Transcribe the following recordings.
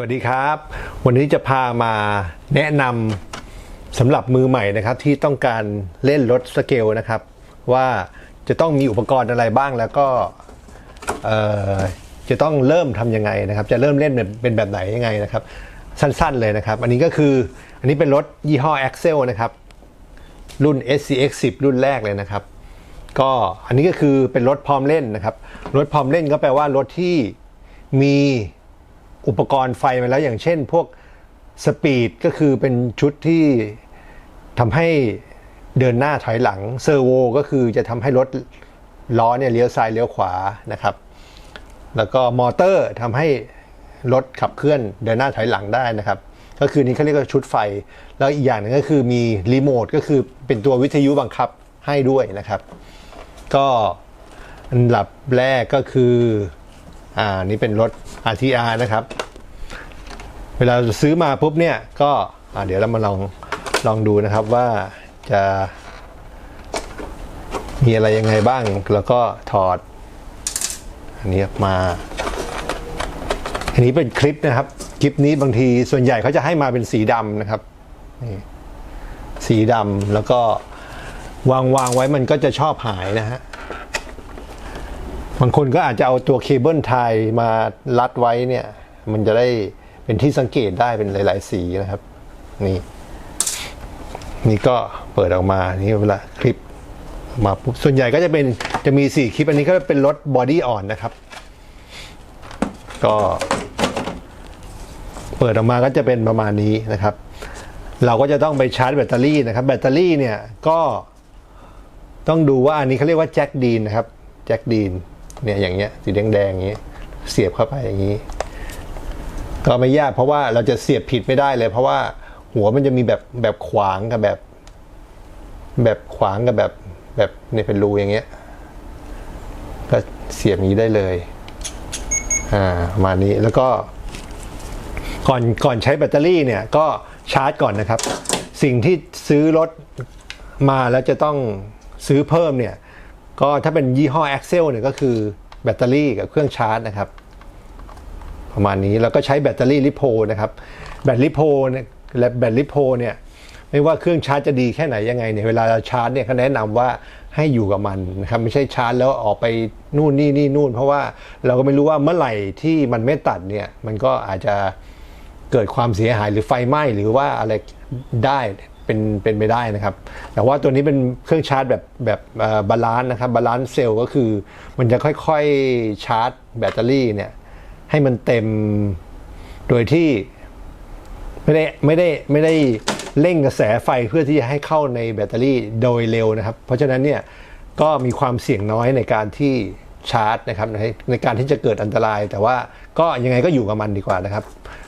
วัสดีครับ วันนี้จะพามาแนะนำสำหรับมือใหม่นะครับ ที่ต้องการเล่นรถสเกลนะครับ ว่าจะต้องมีอุปกรณ์อะไรบ้างแล้วก็จะต้องเริ่มทำยังไงนะครับ จะเริ่มเล่นเป็นเป็นแบบไหนยังไงนะครับ สั้นๆเลยนะครับ อันนี้ก็คืออันนี้เป็นรถยี่ห้อ Axel นะครับ รุ่น SCX 10รุ่นแรกเลยนะครับ ก็อันนี้ก็คือเป็นรถพร้อมเล่นนะครับรถพร้อมเล่นก็แปลว่ารถที่มี อุปกรณ์ไฟมาแล้วอย่างเช่น พวกสปีดก็คือเป็นชุดที่ทำให้เดินหน้าถอยหลังเซอร์โวก็คือจะทำให้รถล้อเนี่ยเลี้ยวซ้ายเลี้ยวขวานะครับ แล้วก็มอเตอร์ทำให้รถขับเคลื่อนเดินหน้าถอยหลังได้นะครับ ก็คือนี้เขาเรียกว่าชุดไฟ แล้วอีกอย่างหนึ่งก็คือมีรีโมทก็คือเป็นตัววิทยุบังคับให้ด้วยนะครับ ก็อันดับแรกก็คือ อ่านี่เป็นรถ RTR นะครับ เวลาซื้อมาปุ๊บเนี่ยก็อ่าเดี๋ยวเรามาลองลองดูนะครับว่าจะมีอะไรยังไงบ้าง แล้วก็ถอด อันนี้ออกมา อันนี้เป็นคลิปนะครับ คลิปนี้บางทีส่วนใหญ่เขาจะให้มาเป็นสีดำนะครับ นี่ สีดำแล้วก็วางวางไว้มันก็จะชอบหายนะฮะ บางคนก็อาจจะเอาตัวเคเบิลไทยมารัดไว้เนี่ย มันจะได้เป็นที่สังเกตได้เป็นหลาย ๆ สีนะครับ นี่ นี่ก็เปิดออกมา นี่เวลาคลิปมาปุ๊บส่วนใหญ่ก็จะเป็นจะมีสี่คลิปอันนี้ก็เป็นรถบอดี้อ่อนนะครับ ก็ เปิดออกมาก็จะเป็นประมาณนี้นะครับ เราก็จะต้องไปชาร์จแบตเตอรี่นะครับ แบตเตอรี่เนี่ยก็ต้องดูว่าอันนี้เขาเรียกว่าแจ็คดีนนะครับ แจ็คดีน เนี่ยอย่างเงี้ยสีแดงๆอย่างงี้ยเสียบเข้าไปอย่างนี้ ก็ไม่ยากเพราะว่าเราจะเสียบผิดไม่ได้เลย เพราะว่าหัวมันจะมีแบบแบบขวางกับแบบ แบบขวางกับแบบแบบเนี่ยเป็นรูอย่างเงี้ย ก็เสียบอย่างนี้ได้เลย อ่ามานี้แล้วก็ ก่อนก่อนใช้แบตเตอรี่เนี่ยก็ชาร์จก่อนนะครับ สิ่งที่ซื้อรถมาแล้วจะต้องซื้อเพิ่มเนี่ย ก็ถ้าเป็นยี่ห้อ Axel เนี่ยก็คือแบตเตอรี่กับเครื่องชาร์จนะครับ ประมาณนี้แล้วก็ใช้แบตเตอรี่ลิโพนะครับ แบตลิโพเนี่ยและแบตลิโพเนี่ยไม่ว่าเครื่องชาร์จจะดีแค่ไหนยังไงเนี่ยเวลาเราชาร์จเนี่ยเขาแนะนำว่าให้อยู่กับมันนะครับไม่ใช่ชาร์จแล้วออกไปนู่นนี่นี่นู่น เพราะว่าเราก็ไม่รู้ว่าเมื่อไหร่ที่มันไม่ตัดเนี่ยมันก็อาจจะเกิดความเสียหายหรือไฟไหม้หรือว่าอะไรได้ เป็นเป็นไปได้นะครับ แต่ว่าตัวนี้เป็นเครื่องชาร์จแบบแบบบาลานซ์นะครับบาลานซ์เซลล์ก็คือ มันจะค่อยๆชาร์จแบตเตอรี่เนี่ยให้มันเต็มโดยที่ไม่ได้ไม่ได้ไม่ได้เร่งกระแสไฟเพื่อที่จะให้เข้าในแบตเตอรี่โดยเร็วนะครับ เพราะฉะนั้นเนี่ยก็มีความเสี่ยงน้อยในการที่ชาร์จนะครับในในการที่จะเกิดอันตราย แต่ว่าก็ยังไงก็อยู่กับมันดีกว่านะครับ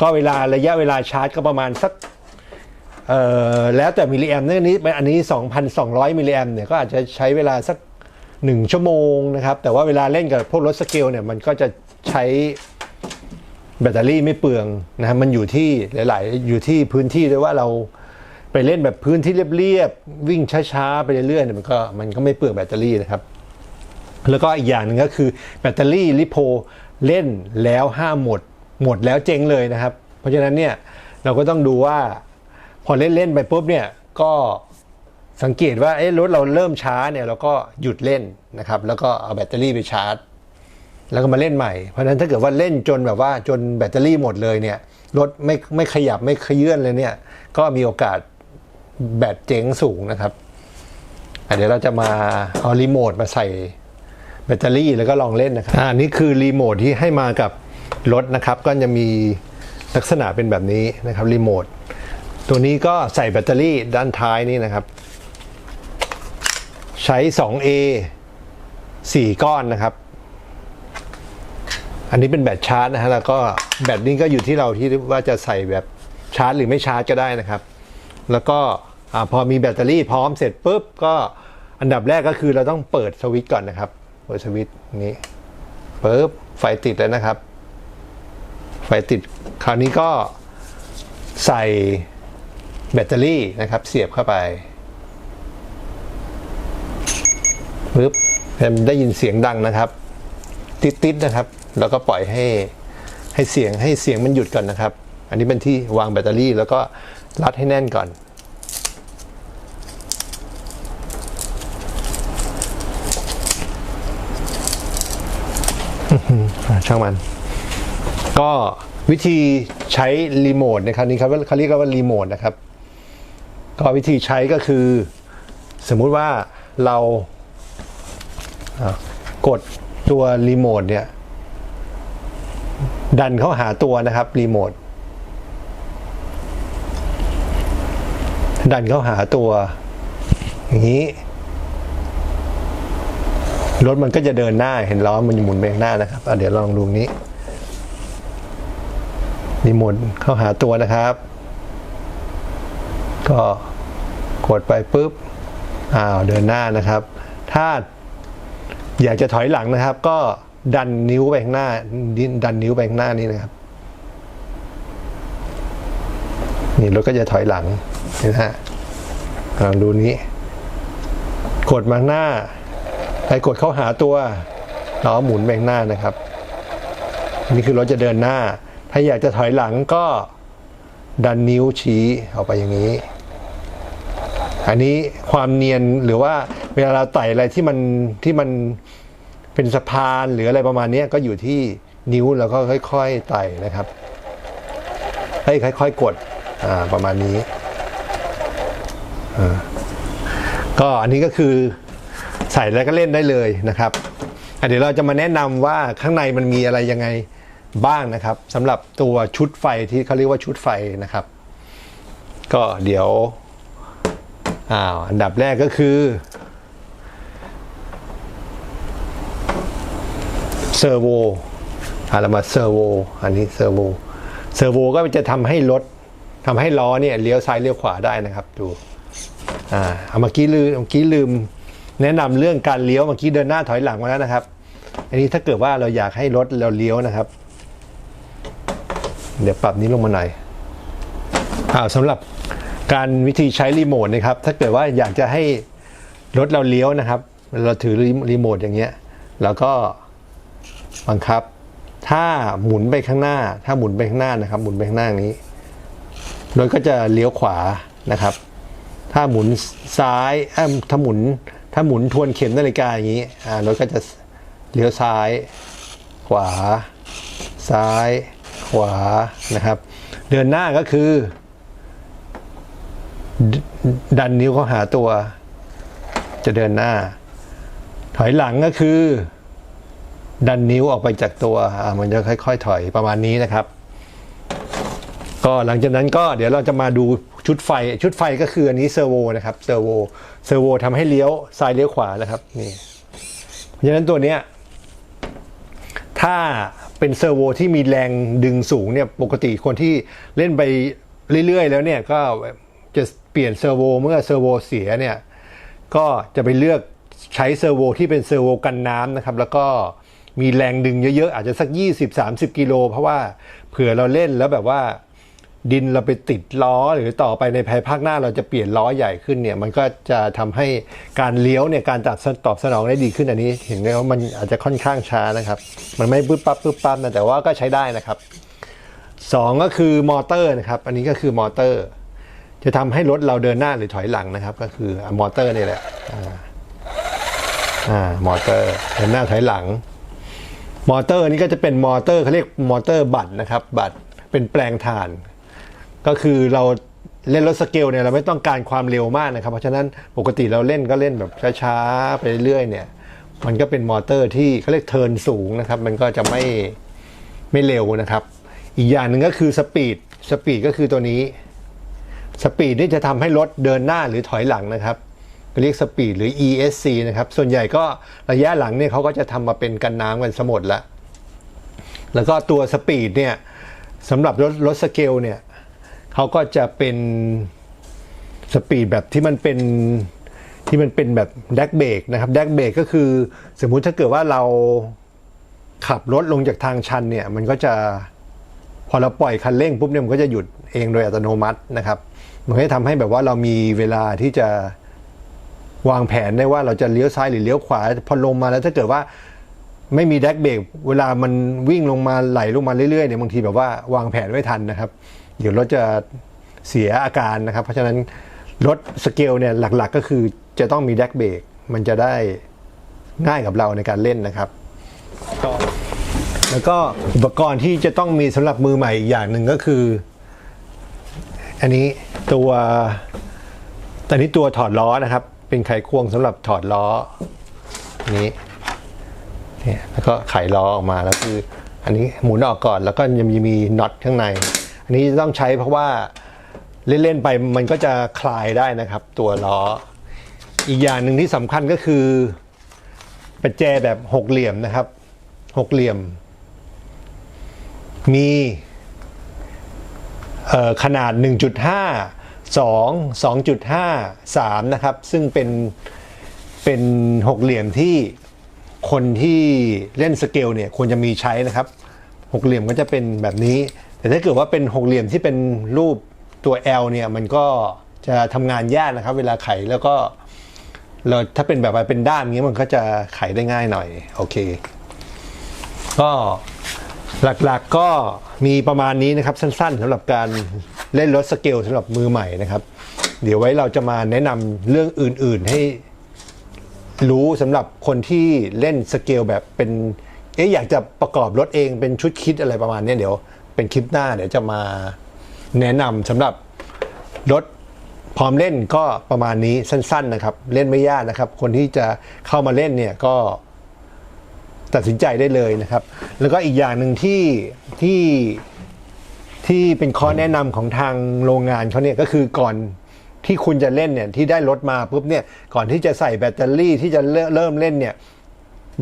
ก็เวลาระยะเวลาชาร์จก็ประมาณสัก เอ่อแล้วแต่มิลลิแอมป์เนี่ยอันนี้อันนี้ 2,200 มิลลิแอมป์เนี่ยก็อาจจะใช้เวลาสัก 1 ชั่วโมงนะครับ แต่ว่าเวลาเล่นกับพวกรถสเกลเนี่ยมันก็จะใช้แบตเตอรี่ไม่เปลืองนะครับมันอยู่ที่หลาย ๆ อยู่ที่พื้นที่ด้วยว่าเราไปเล่นแบบพื้นที่เรียบๆวิ่งช้าๆไปเรื่อยๆเนี่ยมันก็มันก็ไม่เปลืองแบตเตอรี่นะครับ แล้วก็อีกอย่างหนึ่งก็คือแบตเตอรี่ลิโพเล่นแล้วห้ามหมด หมดแล้วเจ๊งเลยนะครับ เพราะฉะนั้นเนี่ยเราก็ต้องดูว่า พอเล่นๆไปปุ๊บเนี่ยก็สังเกตว่าเอ๊ะรถเราเริ่มช้าเนี่ยเราก็หยุดเล่นนะครับ แล้วก็เอาแบตเตอรี่ไปชาร์จ แล้วก็มาเล่นใหม่ เพราะฉะนั้นถ้าเกิดว่าเล่นจนแบบว่าจนแบตเตอรี่หมดเลยเนี่ยรถไม่ไม่ขยับไม่ขยื่นเลยเนี่ย ก็มีโอกาสแบตเจ๊งสูงนะครับเดี๋ยวเราจะมาเอารีโมทมาใส่แบตเตอรี่แล้วก็ลองเล่นนะครับอ่านี่คือรีโมทที่ให้มากับรถนะครับ ก็จะมีลักษณะเป็นแบบนี้นะครับรีโมท ตัวนี้ก็ใส่แบตเตอรี่ด้านท้ายนี่นะครับ ใช้ 2A 4 ก้อนนะครับ อันนี้เป็นแบตชาร์จนะฮะแล้วก็แบตนี้ก็อยู่ที่เราที่ว่าจะใส่แบบชาร์จหรือไม่ชาร์จก็ได้นะครับ แล้วก็พอมีแบตเตอรี่พร้อมเสร็จปุ๊บก็อันดับแรกก็คือเราต้องเปิดสวิตช์ก่อนนะครับ เปิดสวิตช์นี้ปุ๊บไฟติดแล้วนะครับ ไฟติดคราวนี้ก็ใส่ แบตเตอรี่นะครับเสียบเข้าไปปุ๊บได้ยินเสียงดังนะครับ ติดๆนะครับ แล้วก็ปล่อยให้ให้เสียงให้เสียงมันหยุดก่อนนะครับ อันนี้เป็นที่วางแบตเตอรี่ แล้วก็รัดให้แน่นก่อนอะช่างมัน ก็วิธีใช้รีโมทนะครับนี่ครับเขาเรียกว่ารีโมทนะครับ ก็วิธีใช้ก็คือ สมมุติว่าเรากดตัวรีโมทเนี่ยดันเข้าหาตัวนะครับรีโมทดันเข้าหาตัว อย่างนี้ รถมันก็จะเดินหน้าเห็นล้อมันหมุนไปข้างหน้านะครับเดี๋ยวลองดูนี้รีโมทเข้าหาตัวนะครับ ก็กดไปปุ๊บอ้าวเดินหน้านะครับ ถ้าอยากจะถอยหลังนะครับ ก็ดันนิ้วไปข้างหน้า ดันนิ้วไปข้างหน้านี่นะครับ นี่รถก็จะถอยหลังนไหมฮะลองดูนี้ กดมาหน้า ไปกดเข้าหาตัวล้อหมุนไปข้างหน้านะครับ นี่คือรถจะเดินหน้า ถ้าอยากจะถอยหลังก็ดันนิ้วชี้ออกไปอย่างนี้ อันนี้ความเนียนหรือว่าเวลาเราไต่อะไรที่มันที่มันเป็นสะพานหรืออะไรประมาณนี้ก็อยู่ที่นิ้วแล้วก็ค่อย ๆไต่นะครับให้ค่อย ๆ กดประมาณนี้ก็อันนี้ก็คือใส่แล้วก็เล่นได้เลยนะครับเดี๋ยวเราจะมาแนะนำว่าข้างในมันมีอะไรยังไงบ้างนะครับสำหรับตัวชุดไฟที่เขาเรียกว่าชุดไฟนะครับ ก็เดี๋ยว อ้าวอันดับแรกก็คือ เซอร์โวอาเรามาเซอร์โวอันนี้เซอร์โวเซอร์โวก็จะทำให้รถทำให้ล้อเนี่ยเลี้ยวซ้ายเลี้ยวขวาได้นะครับดูอ่าเอาเมื่อกี้ลืมเมื่อกี้ลืม แนะนำเรื่องการเลี้ยวเมื่อกี้เดินหน้าถอยหลังมาแล้วนะครับ อันนี้ถ้าเกิดว่าเราอยากให้รถเราเลี้ยวนะครับ เดี๋ยวปรับนี้ลงมาหน่อยอ่าสำหรับ การวิธีใช้รีโมทนะครับ ถ้าเกิดว่าอยากจะให้รถเราเลี้ยวนะครับ เราถือรีโมทอย่างเงี้ย แล้วก็บังคับ ถ้าหมุนไปข้างหน้า ถ้าหมุนไปข้างหน้านะครับ หมุนไปข้างหน้านี้ รถก็จะเลี้ยวขวานะครับ ถ้าหมุนซ้ายเอ้ถ้าหมุน ถ้าหมุนทวนเข็มนาฬิกาอย่างนี้รถก็จะเลี้ยวซ้าย ขวา ซ้าย ขวานะครับ เดินหน้าก็คือ ดันนิ้วเข้าหาตัว จะเดินหน้า ถอยหลังก็คือ ดันนิ้วออกไปจากตัวอ่ามันจะค่อย ๆ ถอยประมาณนี้นะครับ ก็หลังจากนั้นก็เดี๋ยวเราจะมาดูชุดไฟ ชุดไฟก็คืออันนี้เซอร์โวนะครับเซอร์โวเซอร์โวทำให้เลี้ยวซ้ายเลี้ยวขวานะครับนี่เพราะฉะนั้นตัวเนี้ยถ้าเป็นเซอร์โวที่มีแรงดึงสูงเนี่ยปกติคนที่เล่นไปเรื่อยๆ แล้วเนี่ยก็จะ เปลี่ยนเซอร์โวเมื่อเซอร์โวเสียเนี่ยก็จะไปเลือกใช้เซอร์โวที่เป็นเซอร์โวกันน้ำนะครับ แล้วก็มีแรงดึงเยอะๆ อาจจะสัก 20-30 กิโล เพราะว่าเผื่อเราเล่นแล้วแบบว่าดินเราไปติดล้อหรือต่อไปในภายภาคหน้าเราจะเปลี่ยนล้อใหญ่ขึ้นเนี่ย มันก็จะทำให้การเลี้ยวเนี่ยการตัดตอบสนองได้ดีขึ้นอันนี้ เห็นไหมว่ามันอาจจะค่อนข้างช้านะครับ มันไม่ปึ๊บปั๊บปึ๊บปั๊บนะแต่ว่าก็ใช้ได้นะครับสองก็คือมอเตอร์นะครับ อันนี้ก็คือมอเตอร์ จะทำให้รถเราเดินหน้าหรือถอยหลังนะครับ ก็คือมอเตอร์นี่แหละอ่ามอเตอร์เดินหน้าถอยหลัง มอเตอร์นี้ก็จะเป็นมอเตอร์เขาเรียกมอเตอร์บัตรนะครับ บัตรเป็นแปลงถ่าน ก็คือเราเล่นรถสเกลเนี่ยเราไม่ต้องการความเร็วมากนะครับ เพราะฉะนั้นปกติเราเล่นก็เล่นแบบช้าๆไปเรื่อยๆเนี่ย มันก็เป็นมอเตอร์ที่เขาเรียกเทิร์นสูงนะครับ มันก็จะไม่ไม่เร็วนะครับ อีกอย่างหนึ่งก็คือสปีดสปีดก็คือตัวนี้ สปีดนี่จะทำให้รถเดินหน้าหรือถอยหลังนะครับเรียกสปีดหรือ ESC นะครับ ส่วนใหญ่ก็ระยะหลังเนี่ยเขาก็จะทำมาเป็นกันน้ำกันสมดละแล้วก็ตัวสปีดเนี่ยสำหรับรถรถสเกลเนี่ยเขาก็จะเป็นสปีดแบบที่มันเป็นที่มันเป็นแบบแดกเบรกนะครับแดกเบรกก็คือสมมุติถ้าเกิดว่าเราขับรถลงจากทางชันเนี่ยมันก็จะพอเราปล่อยคันเร่งปุ๊บเนี่ยมันก็จะหยุดเองโดยอัตโนมัตินะครับ มันก็จะทำให้แบบว่าเรามีเวลาที่จะวางแผนได้ว่าเราจะเลี้ยวซ้ายหรือเลี้ยวขวา พอลงมาแล้วถ้าเกิดว่าไม่มีแดกเบรกเวลามันวิ่งลงมาไหลลงมาเรื่อยๆเนี่ยบางทีแบบว่าวางแผนไม่ทันนะครับ เดี๋ยวรถจะเสียอาการนะครับ เพราะฉะนั้นรถสเกลเนี่ยหลักๆ ก็คือจะต้องมีแดกเบรกมันจะได้ง่ายกับเราในการเล่นนะครับก็แล้วก็อุปกรณ์ที่จะต้องมีสำหรับมือใหม่อีกอย่างหนึ่งก็คือ อันนี้ตัวอันนี้ตัวถอดล้อนะครับ เป็นไขควงสำหรับถอดล้อนี้เนี่ยแล้วก็ไขล้อออกมาแล้วคือ อันนี้หมุนออกก่อนแล้วก็ยังมีมีน็อตข้างใน อันนี้ต้องใช้เพราะว่าเล่นๆไปมันก็จะคลายได้นะครับ ตัวล้อ อีกอย่างหนึ่งที่สำคัญก็คือประแจแบบหกเหลี่ยมนะครับหกเหลี่ยม มี ขนาด 1.5 2 2.5 3 นะครับ ซึ่งเป็นเป็นหกเหลี่ยมที่คนที่เล่นสเกลเนี่ยควรจะมีใช้นะครับหกเหลี่ยมก็จะเป็นแบบนี้ แต่ถ้าเกิดว่าเป็นหกเหลี่ยมที่เป็นรูปตัว L เนี่ยมันก็จะทำงานยากนะครับ เวลาไขแล้วก็เราถ้าเป็นแบบว่าเป็นด้ามนี้มันก็จะไขได้ง่ายหน่อย โอเค ก็ หลักๆก็มีประมาณนี้นะครับสั้นๆสำหรับการเล่นรถสเกลสำหรับมือใหม่นะครับ เดี๋ยวไว้เราจะมาแนะนำเรื่องอื่นๆให้รู้สำหรับคนที่เล่นสเกลแบบเป็นเอ๊ะอยากจะประกอบรถเองเป็นชุดคิดอะไรประมาณนี้เดี๋ยวเป็นคลิปหน้าเดี๋ยวจะมาแนะนำสำหรับรถพร้อมเล่นก็ประมาณนี้สั้น ๆนะครับ เล่นไม่ยากนะครับ คนที่จะเข้ามาเล่นเนี่ยก็ ตัดสินใจได้เลยนะครับ แล้วก็อีกอย่างหนึ่งที่ที่ที่เป็นข้อแนะนำของทางโรงงานเขาเนี่ยก็คือก่อนที่คุณจะเล่นเนี่ยที่ได้รถมาปุ๊บเนี่ยก่อนที่จะใส่แบตเตอรี่ที่จะเริ่มเล่นเนี่ย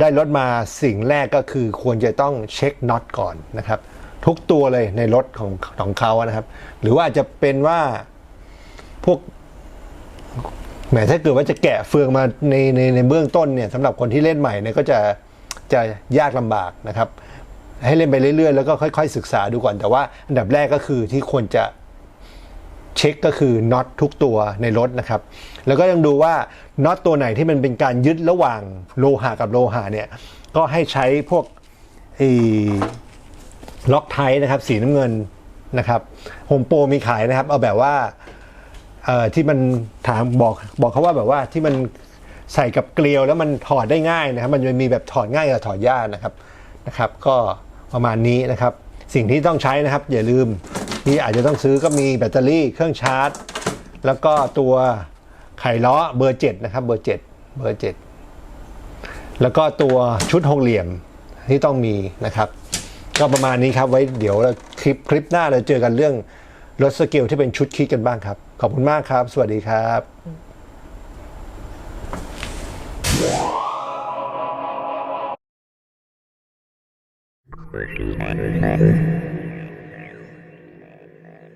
ได้รถมาสิ่งแรกก็คือควรจะต้องเช็คน็อตก่อนนะครับ ทุกตัวเลยในรถของของเขานะครับ หรือว่าจจะเป็นว่าพวกแหมถ้าเกิดว่าจะแกะเฟืองมาในในในเบื้องต้นเนี่ยสำหรับคนที่เล่นใหม่เนี่ยก็จะ จะยากลำบากนะครับ ให้เล่นไปเรื่อยๆ แล้วก็ค่อย ๆ ศึกษาดูก่อน แต่ว่าอันดับแรกก็คือที่ควรจะเช็คก็คือน็อตทุกตัวในรถนะครับ แล้วก็ยังดูว่าน็อตตัวไหนที่มันเป็นการยึดระหว่างโลหะกับโลหะเนี่ย ก็ให้ใช้พวกไอ้ล็อกไทนะครับ สีน้ำเงินนะครับโฮมโปรมีขายนะครับ เอาแบบว่าที่มันถามบอกบอกเขาว่าแบบว่าที่มัน ใส่กับเกลียวแล้วมันถอดได้ง่ายนะครับ มันจะมีแบบถอดง่ายกับถอดยากนะครับนะครับ ก็ประมาณนี้นะครับ สิ่งที่ต้องใช้นะครับ อย่าลืมที่อาจจะต้องซื้อก็มีแบตเตอรี่เครื่องชาร์จ แล้วก็ตัวไขล้อเบอร์7นะครับเบอร์7เบอร์7แล้วก็ตัวชุดหกเหลี่ยมที่ต้องมีนะครับ ก็ประมาณนี้ครับไว้เดี๋ยวเราคลิปคลิปหน้าเราเจอกันเรื่องรถสเกลที่เป็นชุดคิดกันบ้างครับ ขอบคุณมากครับ สวัสดีครับ Which is my matter.